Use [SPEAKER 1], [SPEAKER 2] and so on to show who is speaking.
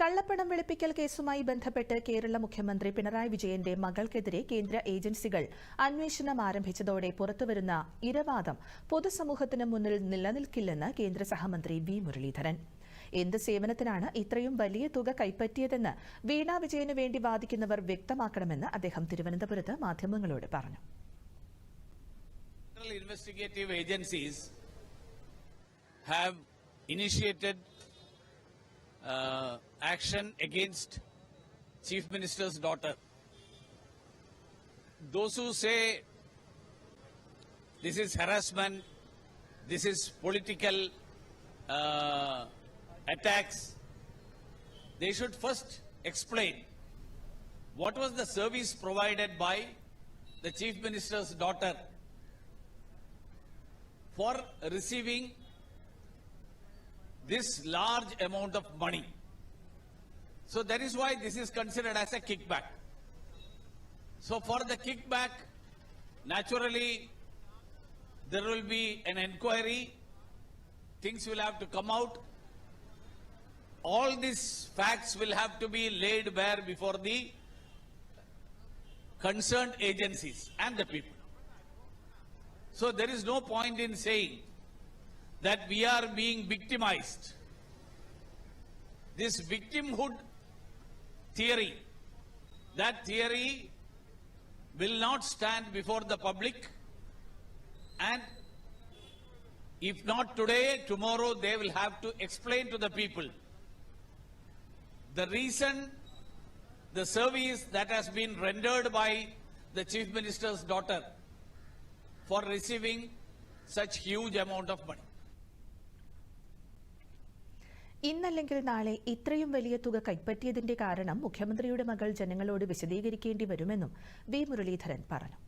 [SPEAKER 1] കള്ളപ്പണം വെളുപ്പിക്കൽ കേസുമായി ബന്ധപ്പെട്ട് കേരള മുഖ്യമന്ത്രി പിണറായി വിജയന്റെ മകൾക്കെതിരെ കേന്ദ്ര ഏജൻസികൾ അന്വേഷണം ആരംഭിച്ചതോടെ പുറത്തുവരുന്ന ഇരവാദം പൊതുസമൂഹത്തിന് മുന്നിൽ നിലനിൽക്കില്ലെന്ന് കേന്ദ്ര സഹമന്ത്രി വി മുരളീധരൻ. എന്ത് സേവനത്തിനാണ് ഇത്രയും വലിയ തുക കൈപ്പറ്റിയതെന്ന് വീണ വിജയനു വേണ്ടി വാദിക്കുന്നവർ വ്യക്തമാക്കണമെന്ന് അദ്ദേഹം തിരുവനന്തപുരത്ത് മാധ്യമങ്ങളോട് പറഞ്ഞു.
[SPEAKER 2] Investigative agencies have initiated uh, action against Chief Minister's daughter. Those who say this is harassment, this is political uh, attacks, they should first explain what was the service provided by the Chief Minister's daughter for receiving this large amount of money. So that is why this is considered as a kickback. So for the kickback, naturally, there will be an inquiry, things will have to come out. All these facts will have to be laid bare before the concerned agencies and the people. So there is no point in saying that we are being victimized. This victimhood theory, that theory will not stand before the public and if not today, tomorrow they will have to explain to the people the reason the service that has been rendered by the Chief Minister's daughter for receiving such huge amount of money.
[SPEAKER 1] ഇന്നല്ലെങ്കിൽ നാളെ ഇത്രയും വലിയ തുക കൈപ്പറ്റിയതിന്റെ കാരണം മുഖ്യമന്ത്രിയുടെ മകൾ ജനങ്ങളോട് വിശദീകരിക്കേണ്ടി വരുമെന്നും വി മുരളീധരൻ പറഞ്ഞു